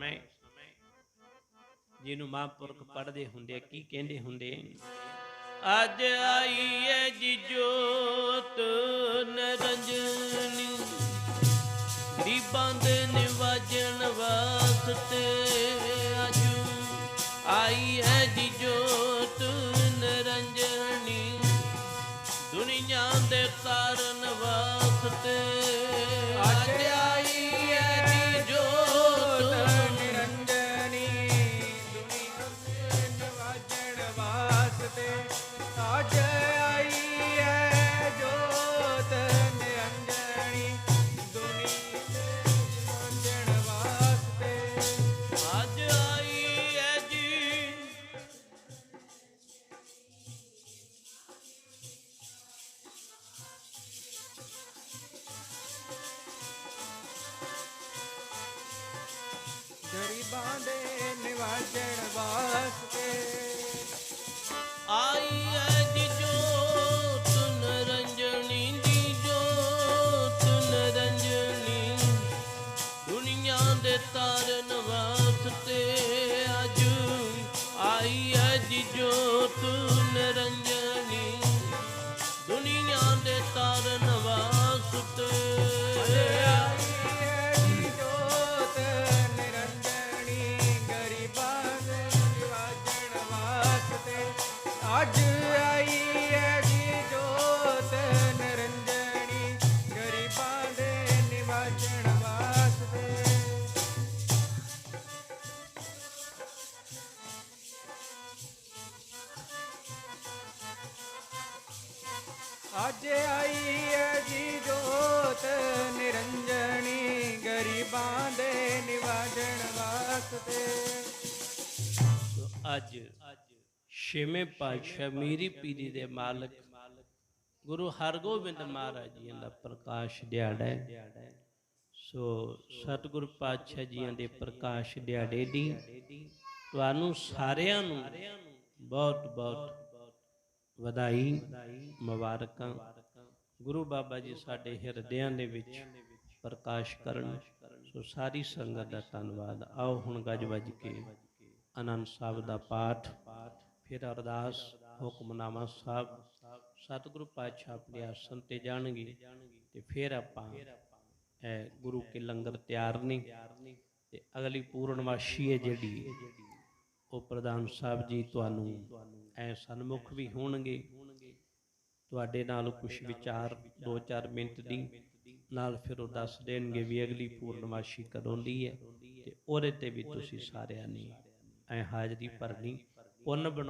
ਸਮੇਂ ਜਿਹਨੂੰ ਮਹਾਂਪੁਰਖ ਪੜ੍ਹਦੇ ਹੁੰਦੇ ਕੀ ਕਹਿੰਦੇ ਹੁੰਦੇ ਅੱਜ ਆਈ ਏ ਜੀ ਜੋਤ ਨਰੰਜਨੀ, ਗਰੀਬਾਂ ਦੇ ਨਿਵਾਜਣ ਵਾਸਤੇ ਅੱਜ ਆਈ ਹੈ ਜੀ ਜੋਤ ਨਰੰਜਨੀ, ਦੁਨੀਆ ਦੇ ਤਾਰਨ ਵਾਸਤੇ ਗਰੀਬਾਂ ਦੇ ਨਿਵਾਜਣ ਵਾਸਤੇ ਅੱਜ ਆਈ ਹੈ ਜੀ ਜੋਤ ਨਿਰੰਜਨੀ ਗਰੀਬਾਂ ਦੇ ਨਿਵਾਜਣ ਵਾਸਤੇ। ਅੱਜ ਛੇਵੇਂ ਪਾਤਸ਼ਾਹ ਮੀਰੀ ਪੀਰੀ ਦੇ ਮਾਲਕ ਗੁਰੂ ਹਰਗੋਬਿੰਦ ਮਹਾਰਾਜ ਜੀ ਦਾ ਪ੍ਰਕਾਸ਼ ਦਿਹਾੜਾ ਹੈ। ਸੋ ਸਤਿਗੁਰ ਪਾਤਸ਼ਾਹ ਜੀਆਂ ਦੇ ਪ੍ਰਕਾਸ਼ ਦਿਹਾੜੇ ਦੀ ਤੁਹਾਨੂੰ ਸਾਰਿਆਂ ਨੂੰ ਬਹੁਤ ਬਹੁਤ ਵਧਾਈ ਮੁਬਾਰਕਾਂ। ਗੁਰੂ ਬਾਬਾ ਜੀ ਸਾਡੇ ਹਿਰਦਿਆਂ ਦੇ ਵਿੱਚ ਪ੍ਰਕਾਸ਼ ਕਰਨ। ਸੋ ਸਾਰੀ ਸੰਗਤ ਦਾ ਧੰਨਵਾਦ। ਆਓ ਹੁਣ ਗੱਜ ਵੱਜ ਕੇ ਆਨੰਦ ਸਾਹਿਬ ਦਾ ਪਾਠ। ਫਿਰ ਅਰਦਾਸ, ਹੁਕਮਨਾਮਾ ਸਾਹਿਬ। ਸਤਿਗੁਰੂ ਪਾਤਸ਼ਾਹ ਆਪਣੇ ਆਸਣ ਤੇ ਜਾਣਗੇ ਤੇ ਫਿਰ ਆਪਾਂ ਗੁਰੂ ਕੇ ਲੰਗਰ ਤਿਆਰ ਨੇ। ਤੇ ਅਗਲੀ ਪੂਰਨਮਾਸ਼ੀ ਹੈ ਜਿਹੜੀ, ਉਹ ਪ੍ਰਧਾਨ ਸਾਹਿਬ ਜੀ ਤੁਹਾਨੂੰ ਐ ਸਨਮੁਖ ਵੀ ਹੋਣਗੇ। ਤੁਹਾਡੇ ਨਾਲ ਕੁਝ ਵਿਚਾਰ 2-4 ਮਿੰਟ ਦੀ, ਨਾਲ ਫਿਰ ਉਹ ਦੱਸ ਦੇਣਗੇ ਵੀ ਅਗਲੀ ਪੂਰਨਮਾਸ਼ੀ ਕਦੋਂ ਦੀ ਹੈ। ਤੇ ਉਹਦੇ ਤੇ ਵੀ ਤੁਸੀਂ ਸਾਰਿਆਂ ਨੇ ਐ ਹਾਜ਼ਰੀ ਭਰਨੀ। ਪੁੰਨ ਬਣਾ